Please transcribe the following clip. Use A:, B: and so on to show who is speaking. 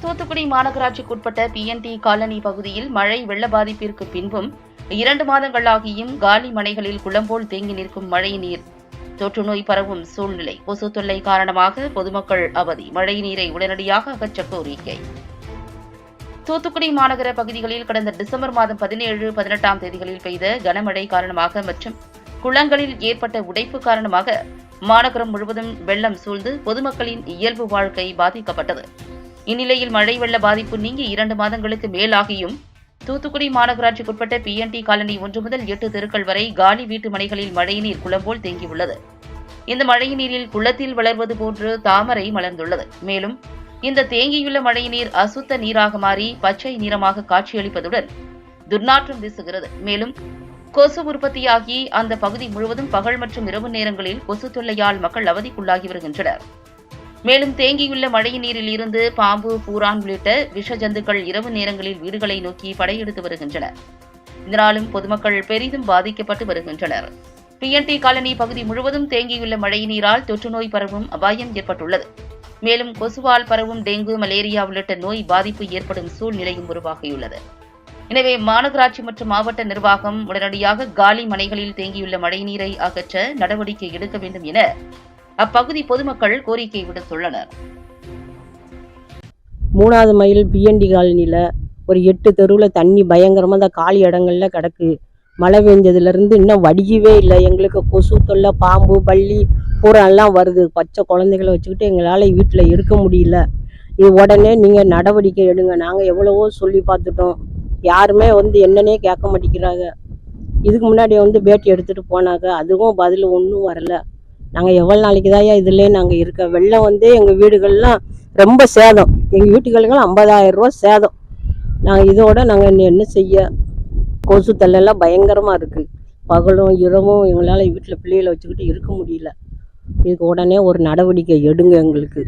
A: தூத்துக்குடி மாநகராட்சிக்குட்பட்ட BNT colony பகுதியில் மழை வெள்ள பாதிப்பிற்கு பின்பும் இரண்டு மாதங்களாகியும் காலி மனைகளில் குளம்போல் தேங்கி நிற்கும் மழை நீர். தொற்றுநோய் பரவும் சூழ்நிலை கொசு தொல்லை காரணமாக பொதுமக்கள் அவதி. மழை நீரை உடனடியாக அகற்ற கோரிக்கை. தூத்துக்குடி மாநகர பகுதிகளில் கடந்த டிசம்பர் மாதம் பதினேழு பதினெட்டாம் தேதிகளில் பெய்த கனமழை காரணமாக மற்றும் குளங்களில் ஏற்பட்ட உடைப்பு காரணமாக மாநகரம் முழுவதும் வெள்ளம் சூழ்ந்து பொதுமக்களின் இயல்பு வாழ்க்கை பாதிக்கப்பட்டது. இந்நிலையில் மழை வெள்ள பாதிப்பு நீங்கி இரண்டு மாதங்களுக்கு மேலாகியும். தூத்துக்குடி மாநகராட்சிக்குட்பட்ட பிஎன்டி காலனி ஒன்று முதல் எட்டு தெருக்கள் வரை காலி வீட்டு மனைகளில் மழைநீர் குளம்போல் தேங்கியுள்ளது. இந்த மழைநீரில் குளத்தில் வளர்வது போன்று தாமரை மலர்ந்துள்ளது. மேலும் இந்த தேங்கியுள்ள மழைநீர் அசுத்த நீராக மாறி பச்சை நிறமாக காட்சியளிப்பதுடன் துர்நாற்றம் வீசுகிறது. மேலும் கொசு உற்பத்தியாகி அந்த பகுதி முழுவதும் பகல் மற்றும் இரவு நேரங்களில் கொசு தொல்லையால் மக்கள் அவதிக்குள்ளாகி வருகின்றனர். மேலும் தேங்கியுள்ள மழை நீரில் இருந்து பாம்பு பூரான் உள்ளிட்ட விஷ ஜந்துக்கள் இரவு நேரங்களில் வீடுகளை நோக்கி படையெடுத்து வருகின்றன. இதனாலும் பொதுமக்கள் பெரிதும் பாதிக்கப்பட்டு வருகின்றனர். பிஎன்டி காலனி பகுதி முழுவதும் தேங்கியுள்ள மழை நீரால் தொற்றுநோய் பரவும் அபாயம் ஏற்பட்டுள்ளது. மேலும் கொசுவால் பரவும் டெங்கு மலேரியா உள்ளிட்ட நோய் பாதிப்பு ஏற்படும் சூழ்நிலையும் உருவாகியுள்ளது. எனவே மாநகராட்சி மற்றும் மாவட்ட நிர்வாகம் உடனடியாக காலி மனைகளில் தேங்கியுள்ள மழைநீரை அகற்ற நடவடிக்கை எடுக்க வேண்டும் என அப்பகுதி பொதுமக்கள் கோரிக்கை விடுத்துள்ளனர்.
B: மூணாவது மைல் பிஎன்டி காலனியில் ஒரு எட்டு தெருவில் தண்ணி பயங்கரமாக அந்த காலி இடங்கள்ல கிடக்கு. மழை பெஞ்சதுலேருந்து இன்னும் வடியவே இல்லை. எங்களுக்கு கொசு தொல்லை பாம்பு பள்ளி பூரெல்லாம் வருது. பச்சை குழந்தைகளை வச்சுக்கிட்டு எங்களால் வீட்டில் இருக்க முடியல. இது உடனே நீங்கள் நடவடிக்கை எடுங்க. நாங்கள் எவ்வளவோ சொல்லி பார்த்துட்டோம். யாருமே வந்து என்னன்னே கேட்க மாட்டேங்கிறாங்க. இதுக்கு முன்னாடி வந்து பேட்டி எடுத்துகிட்டு போனாங்க. அதுவும் பதில் ஒன்றும் வரல. நாங்கள் எவ்வளோ நாளைக்கு தாயா இதுலேயே நாங்கள் இருக்க. வெள்ளம் வந்து எங்கள் வீடுகள்லாம் ரொம்ப சேதம். எங்கள் வீட்டுகளுக்கெல்லாம் ஐம்பதாயிரம் ரூபா சேதம். நாங்கள் இதோட நாங்கள் இன்னும் என்ன செய்ய? கொசு தள்ளெல்லாம் பயங்கரமாக இருக்குது பகலும் இரவும் எங்களால் வீட்டில் பிள்ளைகளை வச்சுக்கிட்டு இருக்க முடியல. இதுக்கு உடனே ஒரு நடவடிக்கை எடுங்க எங்களுக்கு.